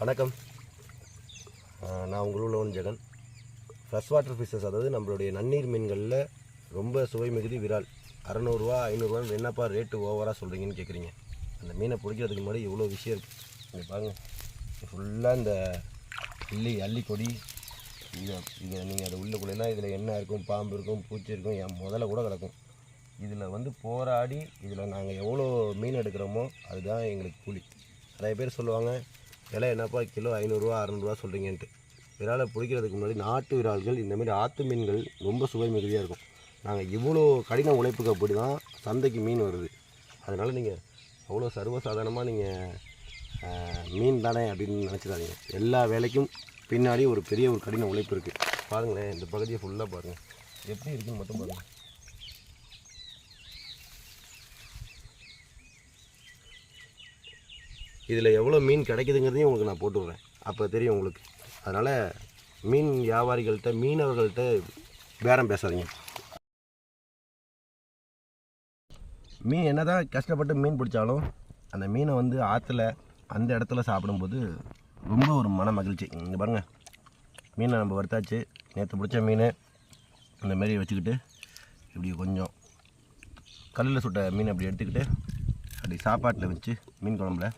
வணக்கம். நான் உங்கள் உள்ளவன் ஜெகன். ஃப்ரெஷ் வாட்டர் ஃபிஷஸ் அதாவது நம்மளுடைய நன்னீர் மீன்களில் ரொம்ப சுவை மிகுதி விரால். அறநூறுவா ஐநூறுரூவா என்னப்பா ரேட்டு ஓவராக சொல்கிறீங்கன்னு கேட்குறீங்க அந்த மீனை பிடிக்கிறதுக்கு முன்னாடி இவ்வளோ விஷயம் இருக்குது இங்கே பாருங்க. ஃபுல்லாக இந்த அள்ளி அள்ளி கொடி. இதை இங்கே நீங்கள் அதை உள்ளுக்குள்ளெல்லாம் இதில் என்ன இருக்கும்? பாம்பு இருக்கும் பூச்சி இருக்கும் என் முதல்ல கூட கிடக்கும். இதில் வந்து போராடி இதில் நாங்கள் எவ்வளோ மீன் எடுக்கிறோமோ அதுதான் எங்களுக்கு கூலி. நிறைய பேர் சொல்லுவாங்க விலை என்னப்பா? கிலோ ஐநூறுரூவா அறநூறுவா சொல்கிறீங்கன்ட்டு விராலை பிடிக்கிறதுக்கு முன்னாடி நாட்டு விரால்கள் இந்தமாரி ஆற்று மீன்கள் ரொம்ப சுவை மிகுதியாக இருக்கும். நாங்கள் இவ்வளோ கடின உழைப்புக்கு அப்படி தான் சந்தைக்கு மீன் வருது. அதனால் நீங்கள் அவ்வளோ சர்வசாதாரணமாக நீங்கள் மீன் தானே அப்படின்னு நினச்சிடாதீங்க. எல்லா வேலைக்கும் பின்னாடி ஒரு பெரிய ஒரு கடின உழைப்பு இருக்குது பாருங்களேன் இந்த பகுதியை ஃபுல்லாக பாருங்கள் எப்படி இருக்குன்னு மட்டும் பாருங்கள் இதில் எவ்வளோ மீன் கிடைக்குதுங்கிறதையும் உங்களுக்கு நான் போட்டு விட்றேன் அப்போ தெரியும் உங்களுக்கு. அதனால் மீன் வியாபாரிகள்கிட்ட மீனவர்கள்ட்ட பேரம் பேசாதீங்க. மீன் என்ன தான் கஷ்டப்பட்டு மீன் பிடிச்சாலும் அந்த மீனை வந்து ஆற்றுல அந்த இடத்துல சாப்பிடும்போது ரொம்ப ஒரு மன மகிழ்ச்சி. இங்கே பாருங்கள் மீனை நம்ம வறுத்தாச்சு. நேற்று பிடிச்ச மீன். இந்த மாரி வச்சுக்கிட்டு இப்படி கொஞ்சம் கல்லில் சுட்ட மீன் அப்படி எடுத்துக்கிட்டு அப்படி சாப்பாட்டில் வச்சு மீன் குழம்புல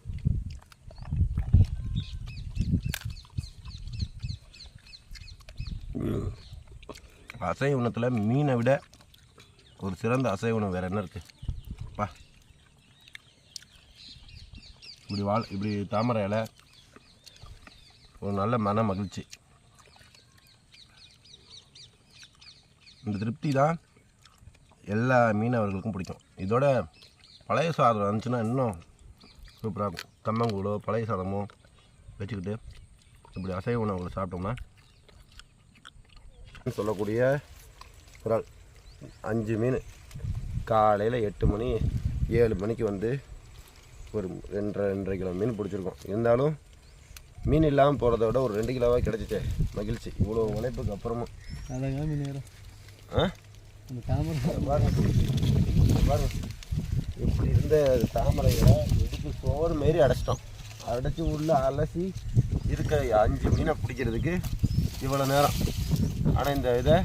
அசைவ உணத்தில் மீனை விட ஒரு சிறந்த அசைவ உணவு வேறு என்ன இருக்குது பா இப்படி வாழ் இப்படி தாமரை இலை ஒரு நல்ல மன மகிழ்ச்சி. இந்த திருப்தி தான் எல்லா மீனவர்களுக்கும் பிடிக்கும். இதோட பழைய சாதம் இருந்துச்சுன்னா இன்னும் சூப்பராக இருக்கும். கம்மங்கூழோ பழைய சாதமோ வச்சுக்கிட்டு இப்படி அசைவ உணவுகளை சாப்பிட்டோம்னா சொல்லக்கூடிய இறால் அஞ்சு மீன். காலையில் எட்டு மணி ஏழு மணிக்கு வந்து ஒரு ரெண்டரை ரெண்டரை கிலோ மீன் பிடிச்சிருக்கோம். இருந்தாலும் மீன் இல்லாமல் போகிறத விட ஒரு ரெண்டு கிலோவாக கிடச்சிச்சே. மகிழ்ச்சி. இவ்வளோ உழைப்புக்கு அப்புறமும். அழகாக மீன் ஆ? பாருங்க. இப்படி இருந்த தாமரைகளை எடுத்து சோறு மாரி அடைச்சிட்டோம். அடைச்சி உள்ளே அலசி இருக்க அஞ்சு மீனை பிடிக்கிறதுக்கு இவ்வளோ நேரம். ஆனால் இந்த இதை